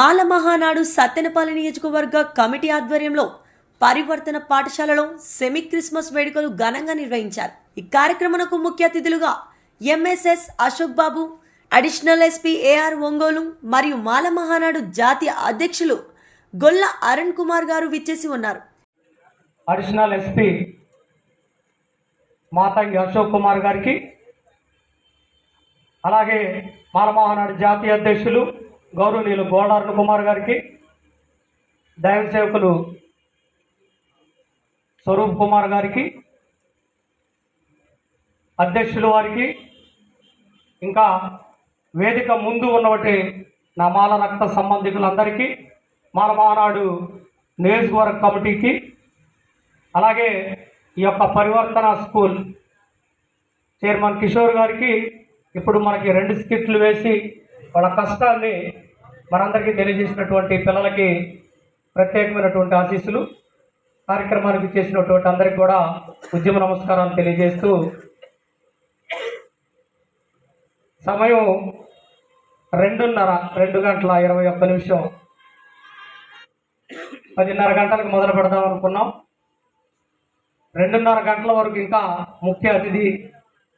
మాల మహానాడు నియోజకవర్గ కమిటీ ఆధ్వర్యంలో పరివర్తన పాఠశాలలో సెమీ క్రిస్మస్ వేడుకలు ఘనంగా నిర్వహించారు. ఈ కార్యక్రమంకు ముఖ్య అతిథులుగా MSS Ashok Babu additional SP AR Ongole మరియు మాల మహానాడు జాతీయ అధ్యక్షులు గొల్ల అరుణ్ కుమార్ గారు విచ్చేసి ఉన్నారు. అడిషనల్ ఎస్పీ మాతంగి అశోక్ కుమార్ గారికి అలాగే మాలమోహనాడు జాతీయ అధ్యక్షులు గౌరవనీయులు గోడారుణ కుమార్ గారికి దైవ సేవకులు స్వరూప్ కుమార్ గారికి అధ్యక్షులు వారికి ఇంకా వేదిక ముందు ఉన్నటువంటి నా మాల రక్త సంబంధికులందరికీ మాలమోహనాడు నియోజకవర్గ కమిటీకి అలాగే ఈ యొక్క పరివర్తన స్కూల్ చైర్మన్ కిషోర్ గారికి ఇప్పుడు మనకి రెండు స్కిట్లు వేసి వాళ్ళ కష్టాన్ని మనందరికీ తెలియజేసినటువంటి పిల్లలకి ప్రత్యేకమైనటువంటి ఆశీస్సులు. కార్యక్రమానికి చేసినటువంటి అందరికీ కూడా ఉద్యమ నమస్కారాలు తెలియజేస్తూ సమయం రెండున్నర రెండు గంటల ఇరవై ఒక్క నిమిషం. పదిన్నర గంటలకు మొదలు పెడదాం అనుకున్నాం. రెండున్నర గంటల వరకు ఇంకా ముఖ్య అతిథి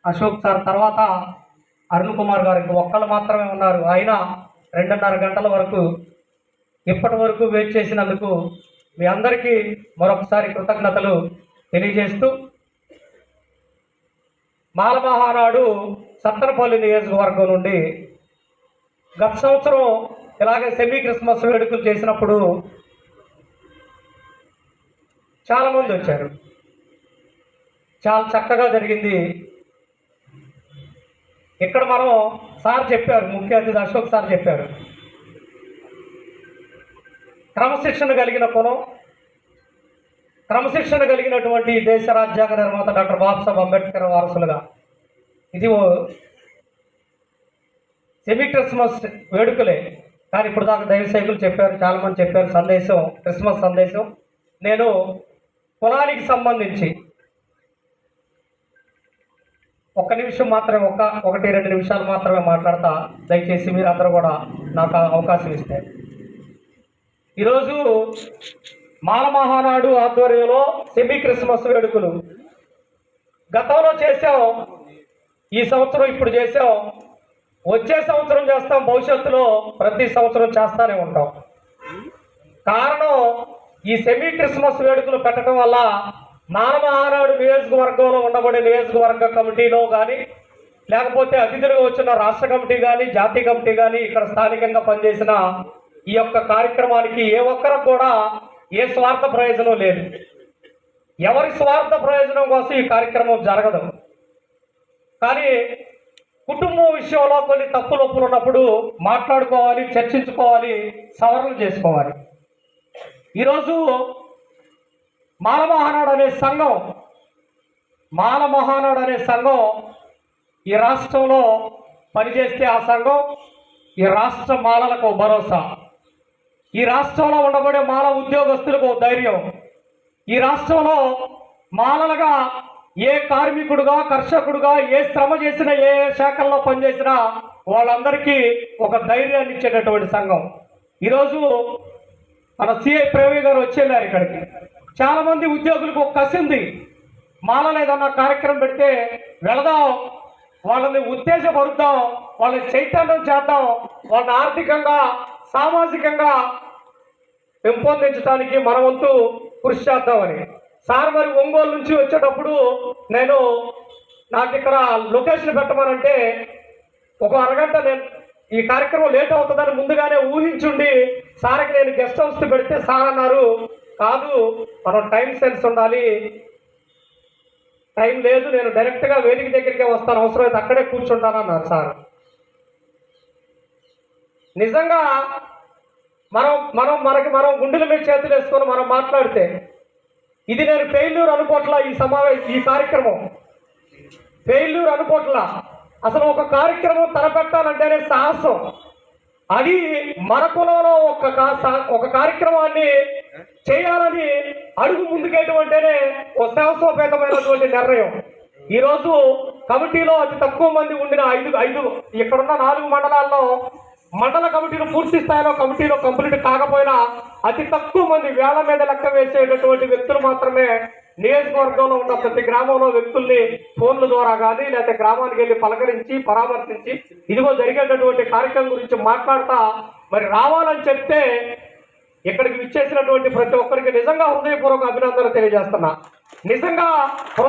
అశోక్ సార్ తర్వాత అరుణ్ కుమార్ గారు ఇంక ఒక్కళ్ళు మాత్రమే ఉన్నారు. అయినా రెండున్నర గంటల వరకు ఇప్పటి వరకు వెయిట్ చేసినందుకు మీ అందరికీ మరొకసారి కృతజ్ఞతలు తెలియజేస్తూ మాలమహానాడు సత్తనపల్లి నియోజకవర్గం నుండి గత సంవత్సరం ఇలాగే సెమీ క్రిస్మస్ వేడుకలు చేసినప్పుడు చాలామంది వచ్చారు. చాలా చక్కగా జరిగింది. ఇక్కడ మనం సార్ చెప్పారు ముఖ్య అతిథి అశోక్ సార్ చెప్పారు. క్రమశిక్షణ కలిగిన కులం క్రమశిక్షణ కలిగినటువంటి దేశ రాజ్యాంగ నిర్మాత డాక్టర్ బాబాసాహెబ్ అంబేద్కర్ వారసులుగా. ఇది ఓ సెమీ క్రిస్మస్ వేడుకలే కానీ ఇప్పుడు దాకా దైవ సేవకులు చెప్పారు చాలామంది చెప్పారు సందేశం క్రిస్మస్ సందేశం. నేను కులానికి సంబంధించి ఒక్క నిమిషం మాత్రమే ఒక ఒకటి రెండు నిమిషాలు మాత్రమే మాట్లాడతా. దయచేసి మీరు అందరూ కూడా నాకు అవకాశం ఇస్తే. ఈరోజు మాల మహానాడు ఆధ్వర్యంలో సెమీ క్రిస్మస్ వేడుకలు. గతంలో చేసాం ఈ సంవత్సరం ఇప్పుడు చేసాం వచ్చే సంవత్సరం చేస్తాం భవిష్యత్తులో ప్రతి సంవత్సరం చేస్తానే ఉంటాం. కారణం ఈ సెమీ క్రిస్మస్ వేడుకలు పెట్టడం వల్ల నానమహారాడు నియోజకవర్గంలో ఉండబడే నియోజకవర్గ కమిటీలో కానీ లేకపోతే అతిథులుగా వచ్చిన రాష్ట్ర కమిటీ కానీ జాతీయ కమిటీ కానీ ఇక్కడ స్థానికంగా పనిచేసిన ఈ యొక్క కార్యక్రమానికి ఏ ఒక్కరికి కూడా ఏ స్వార్థ ప్రయోజనం లేదు. ఎవరి స్వార్థ ప్రయోజనం కోసం ఈ కార్యక్రమం జరగదు. కానీ కుటుంబం విషయంలో కొన్ని తప్పులు ఒప్పులు ఉన్నప్పుడు మాట్లాడుకోవాలి చర్చించుకోవాలి సవరణ చేసుకోవాలి. ఈరోజు మాలమహానాడు అనే సంఘం మాలమహానాడు అనే సంఘం ఈ రాష్ట్రంలో పనిచేస్తే ఆ సంఘం ఈ రాష్ట్ర మాలలకు భరోసా. ఈ రాష్ట్రంలో ఉండబడే మాల ఉద్యోగస్తులకు ఓ ధైర్యం. ఈ రాష్ట్రంలో మాలలుగా ఏ కార్మికుడుగా కర్షకుడుగా ఏ శ్రమ చేసినా ఏ శాఖల్లో పనిచేసినా వాళ్ళందరికీ ఒక ధైర్యాన్ని ఇచ్చేటటువంటి సంఘం. ఈరోజు మన సిఐ ప్రేమ గారు వచ్చేళ్ళారు ఇక్కడికి. చాలామంది ఉద్యోగులకు ఒక కసి ఉంది. మాలలో ఏదన్నా కార్యక్రమం పెడితే వెళదాం వాళ్ళని ఉత్తేజపరుద్దాం వాళ్ళని చైతన్యం చేద్దాం వాళ్ళని ఆర్థికంగా సామాజికంగా పెంపొందించడానికి మన వంతు కృషి చేద్దామని. సార్ మరి ఒంగోలు నుంచి వచ్చేటప్పుడు నేను నాకు ఇక్కడ లొకేషన్ పెట్టమనంటే ఒక అరగంట నేను ఈ కార్యక్రమం లేట్ అవుతుందని ముందుగానే ఊహించుండి సార్కి నేను గెస్ట్ హౌస్ పెడితే సార్ అన్నారు కాదు మనం టైం సెన్స్ ఉండాలి. టైం లేదు నేను డైరెక్ట్గా వేదిక దగ్గరికే వస్తాను అవసరమైతే అక్కడే కూర్చుంటాను అన్నారు సార్. నిజంగా మనం మనం మనకి మనం గుండెల మీద చేతులు వేసుకొని మనం మాట్లాడితే ఇది నేను ఫెయిల్యూర్ అనుకోట్లా ఈ సమావేశం ఈ కార్యక్రమం? ఫెయిల్యూర్ అనుకోట్లా అసలు ఒక కార్యక్రమం తలపెట్టాలంటేనే సాహసం. అది మన కులంలో ఒక సా- ఒక కార్యక్రమాన్ని చేయాలని అడుగు ముందుకేయటం అంటేనే ఒక సాహసోపేతమైనటువంటి నిర్ణయం. ఈరోజు కమిటీలో అతి తక్కువ మంది ఉండిన ఐదు ఐదు ఇక్కడున్న నాలుగు మండలాల్లో మండల కమిటీలు పూర్తి స్థాయిలో కమిటీలో కంప్లీట్ కాకపోయినా అతి తక్కువ మంది వేల మీద లెక్క వేసేటటువంటి వ్యక్తులు మాత్రమే నియోజకవర్గంలో ఉన్న ప్రతి గ్రామంలో వ్యక్తుల్ని ఫోన్ల ద్వారా కానీ లేకపోతే గ్రామానికి వెళ్ళి పలకరించి పరామర్శించి ఇదిగో జరిగేటటువంటి కార్యక్రమం గురించి మాట్లాడతా మరి రావాలని చెప్తే ఇక్కడికి విచ్చేసినటువంటి ప్రతి ఒక్కరికి నిజంగా హృదయపూర్వక అభినందనలు తెలియజేస్తున్నా. నిజంగా